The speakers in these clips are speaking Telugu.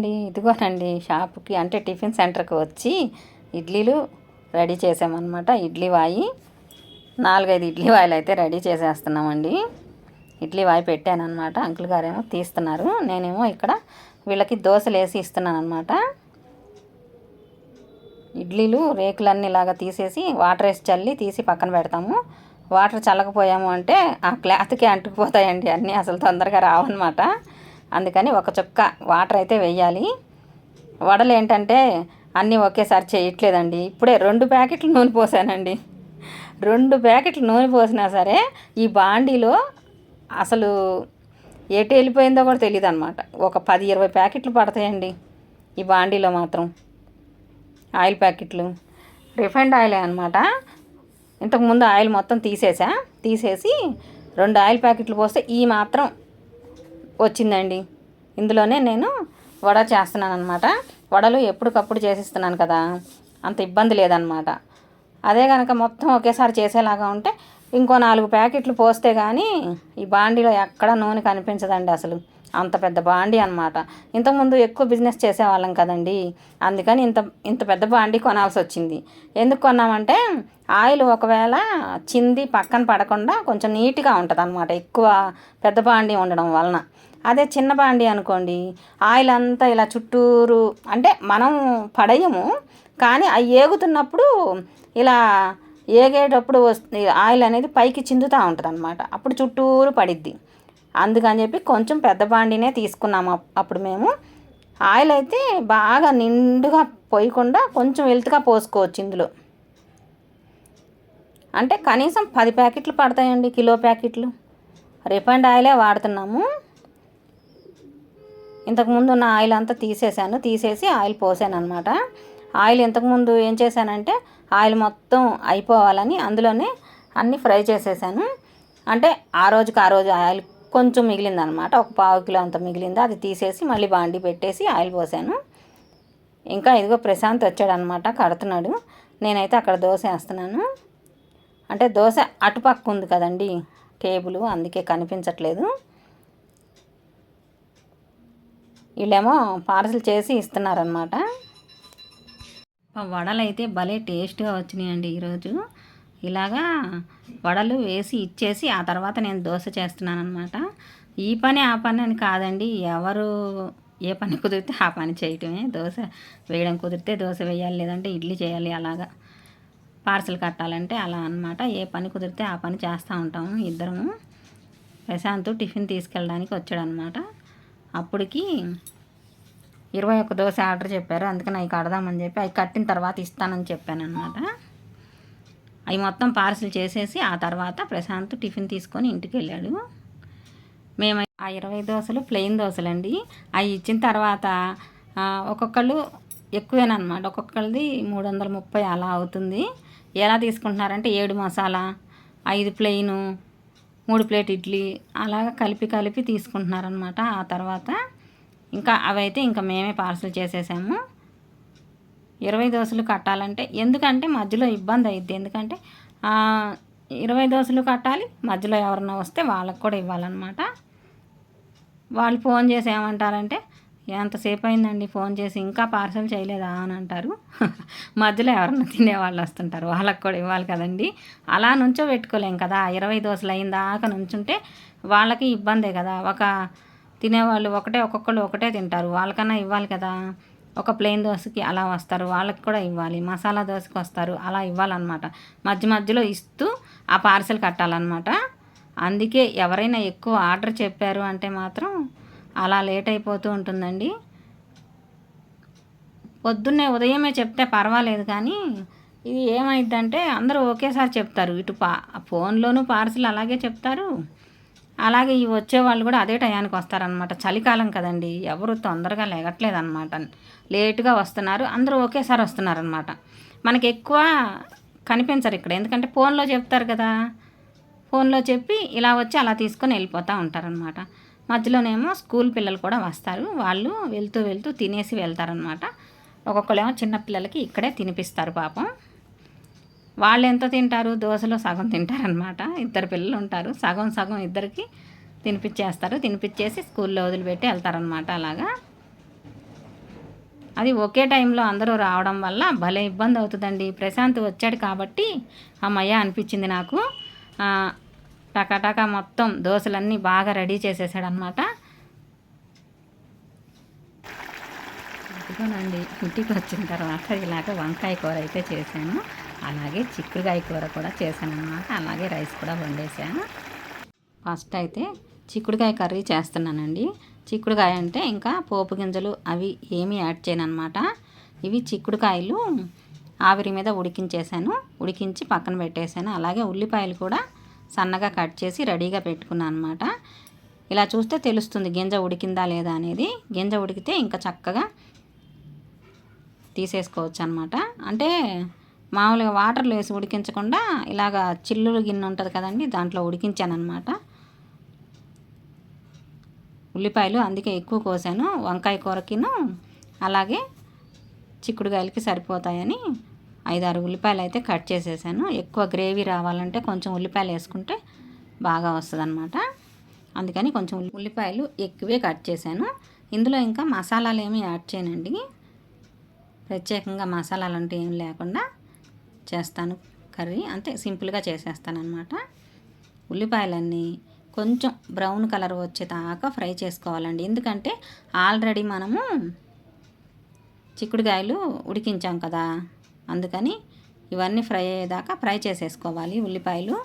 అండి ఇదిగోనండి షాప్కి అంటే టిఫిన్ సెంటర్కి వచ్చి ఇడ్లీలు రెడీ చేసామన్నమాట. ఇడ్లీ వాయి నాలుగైదు ఇడ్లీ వాయిలు అయితే రెడీ చేసేస్తున్నామండి. ఇడ్లీ వాయి పెట్టాను అనమాట అంకుల్ గారేమో తీస్తున్నారు. నేనేమో ఇక్కడ వీళ్ళకి దోశలు వేసి ఇస్తున్నాను అనమాట ఇడ్లీలు రేకులన్నీ ఇలాగా తీసేసి వాటర్ వేసి చల్లి తీసి పక్కన పెడతాము. వాటర్ చల్లకపోయాము అంటే ఆ క్లాత్కి అంటుకుపోతాయండి. అన్నీ అసలు తొందరగా రావన్నమాట. అందుకని ఒక చుక్క వాటర్ అయితే వెయ్యాలి వడలు ఏంటంటే అన్నీ ఒకేసారి చేయట్లేదండి. ఇప్పుడే రెండు ప్యాకెట్లు నూనె పోసానండి. రెండు ప్యాకెట్లు నూనె పోసినా సరే ఈ బాండీలో అసలు ఎటు వెళ్ళిపోయిందో కూడా తెలియదు అనమాట ఒక పది ఇరవై ప్యాకెట్లు పడతాయండి ఈ బాండీలో మాత్రం. ఆయిల్ ప్యాకెట్లు. రిఫైండ్ ఆయిలే అనమాట ఇంతకుముందు ఆయిల్ మొత్తం తీసేసా. తీసేసి రెండు ఆయిల్ ప్యాకెట్లు పోస్తే ఈ మాత్రం వచ్చిందండి. ఇందులోనే నేను వడ చేస్తున్నాను అనమాట వడలు ఎప్పటికప్పుడు చేసిస్తున్నాను కదా. అంత ఇబ్బంది లేదనమాట అదే కనుక మొత్తం ఒకేసారి చేసేలాగా ఉంటే ఇంకో నాలుగు ప్యాకెట్లు పోస్తే కానీ ఈ బాండీలో ఎక్కడ నూనె కనిపించదండి అసలు. అంత పెద్ద బాండీ అనమాట ఇంతకుముందు ఎక్కువ బిజినెస్ చేసేవాళ్ళం కదండి. అందుకని ఇంత ఇంత పెద్ద బాండీ కొనాల్సి వచ్చింది. ఎందుకు కొన్నామంటే ఆయిల్ ఒకవేళ చింది పక్కన పడకుండా కొంచెం నీట్గా ఉంటుంది అనమాట ఎక్కువ పెద్ద బాండీ ఉండడం వలన. అదే చిన్న బాండి అనుకోండి. ఆయిల్ అంతా ఇలా చుట్టూరు అంటే మనం పడేయము కానీ అవి ఏగుతున్నప్పుడు ఇలా ఏగేటప్పుడు వస్తుంది ఆయిల్ అనేది పైకి చిందుతూ ఉంటుంది అనమాట అప్పుడు చుట్టూరు పడిద్ది. అందుకని చెప్పి కొంచెం పెద్ద బాండినే తీసుకున్నాము అప్పుడు మేము. ఆయిల్ అయితే బాగా నిండుగా పోయకుండా కొంచెం వెల్త్గా పోసుకోవచ్చు ఇందులో. అంటే కనీసం పది ప్యాకెట్లు పడతాయండి కిలో ప్యాకెట్లు. రిఫైండ్ ఆయిలే వాడుతున్నాము. ఇంతకుముందు ఉన్న ఆయిల్ అంతా తీసేసాను తీసేసి ఆయిల్ పోసాను అనమాట ఆయిల్ ఇంతకుముందు ఏం చేశానంటే ఆయిల్ మొత్తం అయిపోవాలని అందులోనే అన్నీ ఫ్రై చేసేసాను. అంటే ఆ రోజుకి ఆ రోజు ఆయిల్ కొంచెం మిగిలింది అనమాట ఒక పావు కిలో అంత మిగిలింది. అది తీసేసి మళ్ళీ బాండి పెట్టేసి ఆయిల్ పోసాను. ఇంకా ఇదిగో ప్రశాంత్ వచ్చాడనమాట కడుతున్నాడు. నేనైతే అక్కడ దోశ వేస్తున్నాను. అంటే దోశ అటుపక్క ఉంది కదండి టేబుల్ అందుకే కనిపించట్లేదు. వీళ్ళేమో పార్సల్ చేసి ఇస్తున్నారనమాట వడలు అయితే భలే టేస్ట్గా వచ్చినాయండి ఈరోజు. ఇలాగా వడలు వేసి ఇచ్చేసి ఆ తర్వాత నేను దోశ చేస్తున్నాను అనమాట ఈ పని ఆ పని అని కాదండి ఎవరు ఏ పని కుదిరితే ఆ పని చేయటమే. దోశ వేయడం కుదిరితే దోశ వేయాలి లేదంటే ఇడ్లీ చేయాలి అలాగా పార్సల్ కట్టాలంటే అలా అనమాట ఏ పని కుదిరితే ఆ పని చేస్తూ ఉంటాము ఇద్దరము. ప్రశాంత్ టిఫిన్ తీసుకెళ్ళడానికి వచ్చాడనమాట అప్పటికి ఇరవై ఒక్క దోశ ఆర్డర్ చెప్పారు. అందుకని అవి కడదామని చెప్పి అవి కట్టిన తర్వాత ఇస్తానని చెప్పాను అనమాట అవి మొత్తం పార్సిల్ చేసేసి ఆ తర్వాత ప్రశాంత్ టిఫిన్ తీసుకొని ఇంటికి వెళ్ళాడు. మేము ఆ ఇరవై దోశలు ప్లెయిన్ దోశలండి. అవి ఇచ్చిన తర్వాత ఒక్కొక్కళ్ళు ఎక్కువేనమాట ఒక్కొక్కరిది మూడు వందల ముప్పై అలా అవుతుంది. ఎలా తీసుకుంటున్నారంటే ఏడు మసాలా ఐదు ప్లెయిను మూడు ప్లేట్ ఇడ్లీ అలాగా కలిపి కలిపి తీసుకుంటున్నారనమాట ఆ తర్వాత ఇంకా అవైతే ఇంకా మేమే పార్సల్ చేసేసాము. ఇరవై దోశలు కట్టాలంటే ఎందుకంటే మధ్యలో ఇబ్బంది అయింది ఎందుకంటే ఇరవై దోశలు కట్టాలి మధ్యలో ఎవరన్నా వస్తే వాళ్ళకు కూడా ఇవ్వాలన్నమాట. వాళ్ళు ఫోన్ చేసి ఏమంటారంటే ఎంతసేపు అయిందండి ఫోన్ చేసి ఇంకా పార్సల్ చేయలేదా అని అంటారు. మధ్యలో ఎవరన్నా తినేవాళ్ళు వస్తుంటారు వాళ్ళకి కూడా ఇవ్వాలి కదండి. అలా నుంచో పెట్టుకోలేం కదా ఇరవై దోశలు అయిన దాకా నుంచుంటే వాళ్ళకి ఇబ్బందే కదా. ఒక తినేవాళ్ళు ఒకటే ఒక్కొక్కళ్ళు ఒకటే తింటారు వాళ్ళకన్నా ఇవ్వాలి కదా. ఒక ప్లెయిన్ దోశకి అలా వస్తారు వాళ్ళకి కూడా ఇవ్వాలి. మసాలా దోశకి వస్తారు అలా ఇవ్వాలన్నమాట. మధ్య మధ్యలో ఇస్తూ ఆ పార్సెల్ కట్టాలన్నమాట. అందుకే ఎవరైనా ఎక్కువ ఆర్డర్ చెప్పారు అంటే మాత్రం అలా లేట్ అయిపోతూ ఉంటుందండి. పొద్దున్నే ఉదయమే చెప్తే పర్వాలేదు కానీ ఇది ఏమైందంటే అందరూ ఒకేసారి చెప్తారు. ఇటు పా ఫోన్లోనూ పార్సిల్ అలాగే చెప్తారు. అలాగే ఈ వచ్చేవాళ్ళు కూడా అదే టయానికి వస్తారనమాట చలికాలం కదండి. ఎవరు తొందరగా లేగట్లేదన్నమాట. లేటుగా వస్తున్నారు. అందరూ ఒకేసారి వస్తున్నారనమాట మనకి ఎక్కువ కనిపించరు ఇక్కడ. ఎందుకంటే ఫోన్లో చెప్తారు కదా. ఫోన్లో చెప్పి ఇలా వచ్చి అలా తీసుకొని వెళ్ళిపోతూ ఉంటారనమాట మధ్యలోనేమో స్కూల్ పిల్లలు కూడా వస్తారు. వాళ్ళు వెళ్తూ వెళ్తూ తినేసి వెళ్తారనమాట ఒక్కొక్కరేమో చిన్నపిల్లలకి ఇక్కడే తినిపిస్తారు పాపం. వాళ్ళు ఎంత తింటారు? దోశలో సగం తింటారనమాట ఇద్దరు పిల్లలు ఉంటారు. సగం సగం ఇద్దరికి తినిపించేస్తారు తినిపించేసి స్కూల్లో వదిలిపెట్టి వెళ్తారనమాట అలాగా. అది ఒకే టైంలో అందరూ రావడం వల్ల భలే ఇబ్బంది అవుతుందండి. ప్రశాంత్ వచ్చాడు కాబట్టి అమ్మయ్య అనిపించింది నాకు. టకాటకా మొత్తం దోశలన్నీ బాగా రెడీ చేసేసాడు అనమాట ఇదిగోనండి ఇంటికి వచ్చిన తర్వాత ఇలాగ వంకాయ కూర అయితే చేశాను. అలాగే చిక్కుడుకాయ కూర కూడా చేశాను అనమాట అలాగే రైస్ కూడా వండేసాను ఫస్ట్ అయితే చిక్కుడుకాయ కర్రీ చేస్తున్నానండి. చిక్కుడుకాయ అంటే ఇంకా పోపు గింజలు అవి ఏమీ యాడ్ చేయను అనమాట ఇవి చిక్కుడుకాయలు ఆవిరి మీద ఉడికించేసాను ఉడికించి పక్కన పెట్టేశాను. అలాగే ఉల్లిపాయలు కూడా సన్నగా కట్ చేసి రెడీగా పెట్టుకున్నాను అనమాట ఇలా చూస్తే తెలుస్తుంది గింజ ఉడికిందా లేదా అనేది. గింజ ఉడికితే ఇంకా చక్కగా తీసేసుకోవచ్చు అనమాట అంటే మామూలుగా వాటర్లో వేసి ఉడికించకుండా ఇలాగ చిల్లులు గిన్నె ఉంటుంది కదండి దాంట్లో ఉడికించాను అనమాట ఉల్లిపాయలు అందుకే ఎక్కువ కోసాను వంకాయ కూరకిను అలాగే చిక్కుడుకాయలకి సరిపోతాయని ఐదారు ఉల్లిపాయలు అయితే కట్ చేసేసాను. ఎక్కువ గ్రేవీ రావాలంటే కొంచెం ఉల్లిపాయలు వేసుకుంటే బాగా వస్తుంది అనమాట అందుకని కొంచెం ఉల్లిపాయలు ఎక్కువే కట్ చేశాను. ఇందులో ఇంకా మసాలాలు ఏమీ యాడ్ చేయనండి. ప్రత్యేకంగా మసాలాలు అంటే ఏం లేకుండా చేస్తాను కర్రీ. అంతే సింపుల్గా చేసేస్తాను ఉల్లిపాయలన్నీ కొంచెం బ్రౌన్ కలర్ వచ్చేదాకా ఫ్రై చేసుకోవాలండి. ఎందుకంటే ఆల్రెడీ మనము చిక్కుడుకాయలు ఉడికించాం కదా. అందుకని ఇవన్నీ ఫ్రై అయ్యేదాకా ఫ్రై చేసేసుకోవాలి. ఉల్లిపాయలు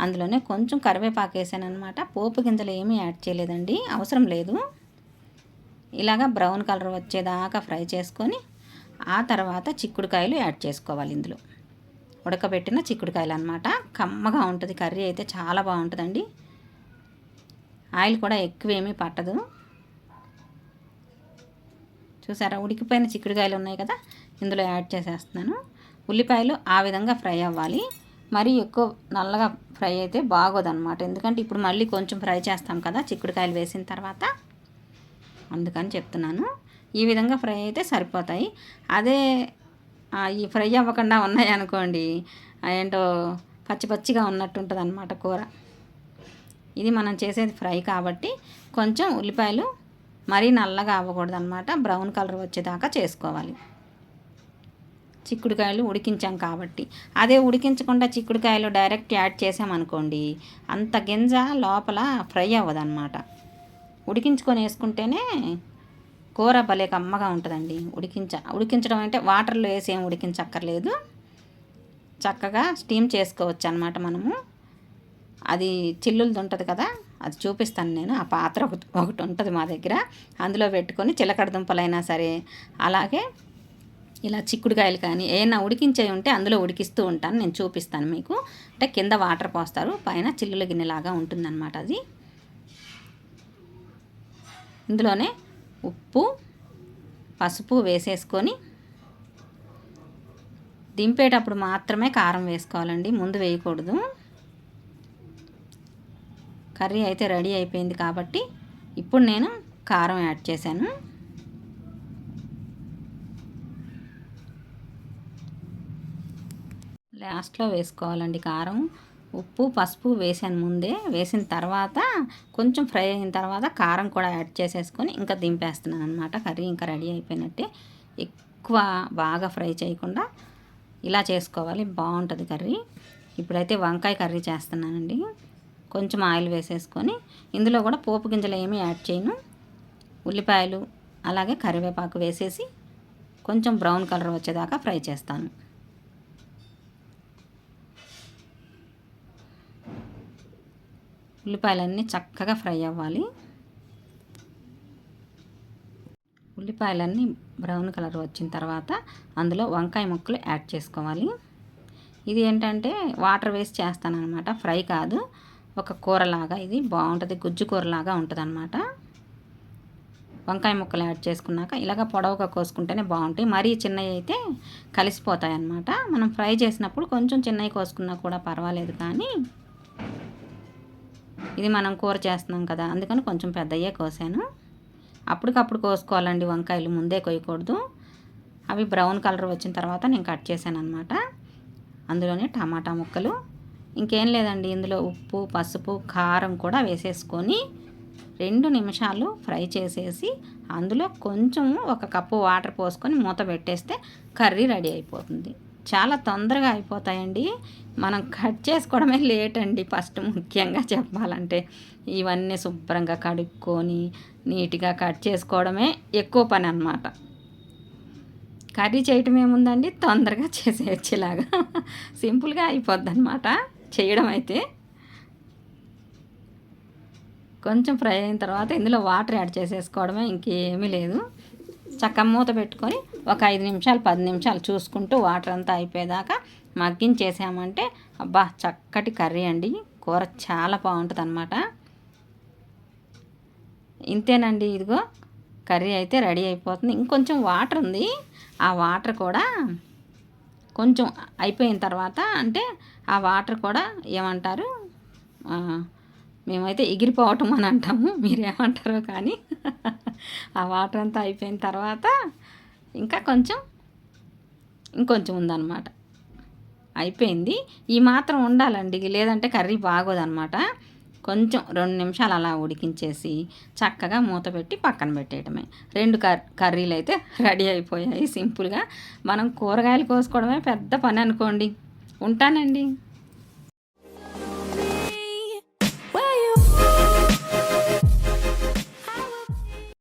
అందులోనే కొంచెం కరివేపాకు వేసాను అనమాట పోపు గింజలు ఏమీ యాడ్ చేయలేదండి అవసరం లేదు. ఇలాగా బ్రౌన్ కలర్ వచ్చేదాకా ఫ్రై చేసుకొని ఆ తర్వాత చిక్కుడుకాయలు యాడ్ చేసుకోవాలి ఇందులో. ఉడకబెట్టిన చిక్కుడుకాయలు అనమాట కమ్మగా ఉంటుంది కర్రీ అయితే చాలా బాగుంటుందండి. ఆయిల్ కూడా ఎక్కువేమీ పట్టదు. చూసారా ఉడికిపోయిన చిక్కుడుకాయలు ఉన్నాయి కదా? ఇందులో యాడ్ చేసేస్తున్నాను. ఉల్లిపాయలు ఆ విధంగా ఫ్రై అవ్వాలి. మరీ ఎక్కువ నల్లగా ఫ్రై అయితే బాగోదన్నమాట. ఎందుకంటే ఇప్పుడు మళ్ళీ కొంచెం ఫ్రై చేస్తాం కదా చిక్కుడుకాయలు వేసిన తర్వాత. అందుకని చెప్తున్నాను. ఈ విధంగా ఫ్రై అయితే సరిపోతాయి. అదే ఈ ఫ్రై అవ్వకుండా ఉన్నాయి అనుకోండి ఏంటో పచ్చి పచ్చిగా ఉన్నట్టు ఉంటుంది అనమాట కూర. ఇది మనం చేసేది ఫ్రై కాబట్టి కొంచెం ఉల్లిపాయలు మరీ నల్లగా అవ్వకూడదు అనమాట బ్రౌన్ కలర్ వచ్చేదాకా చేసుకోవాలి. చిక్కుడుకాయలు ఉడికించాం కాబట్టి. అదే ఉడికించకుండా చిక్కుడుకాయలు డైరెక్ట్ యాడ్ చేసామనుకోండి అంత గింజ లోపల ఫ్రై అవ్వదన్నమాట. ఉడికించుకొని వేసుకుంటేనే కూర భలే కమ్మగా ఉంటుందండి. ఉడికించ ఉడికించడం అంటే వాటర్లో వేసి ఏం ఉడికించక్కర్లేదు. చక్కగా స్టీమ్ చేసుకోవచ్చు అనమాట మనము. అది చిల్లులది ఉంటుంది కదా అది చూపిస్తాను నేను. ఆ పాత్ర ఒకటి ఒకటి ఉంటుంది మా దగ్గర. అందులో పెట్టుకొని చిలకడ దుంపలైనా సరే అలాగే ఇలా చిక్కుడుకాయలు కానీ ఏమైనా ఉడికించే ఉంటే అందులో ఉడికిస్తూ ఉంటాను. నేను చూపిస్తాను మీకు. అంటే కింద వాటర్ పోస్తారు. పైన చిల్లుల గిన్నెలాగా ఉంటుందన్నమాట అది. ఇందులోనే ఉప్పు పసుపు వేసేసుకొని దింపేటప్పుడు మాత్రమే కారం వేసుకోవాలండి. ముందు వేయకూడదు. కర్రీ అయితే రెడీ అయిపోయింది కాబట్టి ఇప్పుడు నేను కారం యాడ్ చేశాను. లాస్ట్లో వేసుకోవాలండి కారం. ఉప్పు పసుపు వేసాను ముందే. వేసిన తర్వాత కొంచెం ఫ్రై అయిన తర్వాత కారం కూడా యాడ్ చేసేసుకొని ఇంకా దింపేస్తున్నాను అనమాట కర్రీ ఇంకా రెడీ అయిపోయినట్టే. ఎక్కువ బాగా ఫ్రై చేయకుండా ఇలా చేసుకోవాలి. బాగుంటుంది కర్రీ. ఇప్పుడైతే వంకాయ కర్రీ చేస్తున్నానండి. కొంచెం ఆయిల్ వేసేసుకొని ఇందులో కూడా పోపు గింజలు ఏమీ యాడ్ చేయను. ఉల్లిపాయలు అలాగే కరివేపాకు వేసేసి కొంచెం బ్రౌన్ కలర్ వచ్చేదాకా ఫ్రై చేస్తాను. ఉల్లిపాయలన్నీ చక్కగా ఫ్రై అవ్వాలి. ఉల్లిపాయలన్నీ బ్రౌన్ కలర్ వచ్చిన తర్వాత అందులో వంకాయ ముక్కలు యాడ్ చేసుకోవాలి. ఇది ఏంటంటే వాటర్ వేసి చేస్తాను అనమాట ఫ్రై కాదు. ఒక కూరలాగా ఇది బాగుంటుంది గుజ్జు కూరలాగా ఉంటుంది అనమాట వంకాయ ముక్కలు యాడ్ చేసుకున్నాక ఇలాగ పొడవుగా కోసుకుంటేనే బాగుంటాయి. మరీ చిన్నవి అయితే కలిసిపోతాయి అన్నమాట మనం ఫ్రై చేసినప్పుడు కొంచెం చిన్నవి కోసుకున్నా కూడా పర్వాలేదు కానీ ఇది మనం కూర చేస్తున్నాం కదా అందుకని కొంచెం పెద్దయ్యే కోసాను. అప్పటికప్పుడు కోసుకోవాలండి వంకాయలు ముందే కొయ్యకూడదు. అవి బ్రౌన్ కలర్ వచ్చిన తర్వాత నేను కట్ చేశాను అనమాట అందులోనే టమాటా ముక్కలు ఇంకేం లేదండి ఇందులో ఉప్పు పసుపు కారం కూడా వేసేసుకొని రెండు నిమిషాలు ఫ్రై చేసేసి అందులో కొంచెం ఒక కప్పు వాటర్ పోసుకొని మూత పెట్టేస్తే కర్రీ రెడీ అయిపోతుంది. చాలా తొందరగా అయిపోతాయండి. మనం కట్ చేసుకోవడమే లేట్ అండి ఫస్ట్ ముఖ్యంగా చెప్పాలంటే. ఇవన్నీ శుభ్రంగా కడుక్కొని నీట్గా కట్ చేసుకోవడమే ఎక్కువ పని అన్నమాట. కర్రీ చేయటం ఏముందండి? తొందరగా చేసేయచ్చేలాగా. సింపుల్గా అయిపోద్ది అనమాట చేయడం అయితే. కొంచెం ఫ్రై అయిన తర్వాత ఇందులో వాటర్ యాడ్ చేసేసుకోవడమే ఇంకేమీ లేదు. చక్క మూత పెట్టుకొని ఒక ఐదు నిమిషాలు పది నిమిషాలు చూసుకుంటూ వాటర్ అంతా అయిపోయేదాకా మగ్గించేసామంటే అబ్బా చక్కటి కర్రీ అండి. కూర చాలా బాగుంటుంది అనమాట ఇంతేనండి ఇదిగో కర్రీ అయితే రెడీ అయిపోతుంది. ఇంకొంచెం వాటర్ ఉంది. ఆ వాటర్ కూడా కొంచెం అయిపోయిన తర్వాత అంటే ఆ వాటర్ కూడా ఏమంటారు? మేమైతే ఎగిరిపోవటం అని అంటాము. మీరేమంటారో కానీ. ఆ వాటర్ అంతా అయిపోయిన తర్వాత ఇంకా కొంచెం ఇంకొంచెం ఉందన్నమాట. అయిపోయింది. ఈ మాత్రం ఉండాలండి. లేదంటే కర్రీ బాగోదన్నమాట. కొంచెం రెండు నిమిషాలు అలా ఉడికించేసి చక్కగా మూత పెట్టి పక్కన పెట్టేయటమే. రెండు కర్ కర్రీలు అయితే రెడీ అయిపోయాయి సింపుల్గా. మనం కూరగాయలు కోసుకోవడమే పెద్ద పని అనుకోండి. ఉంటానండి.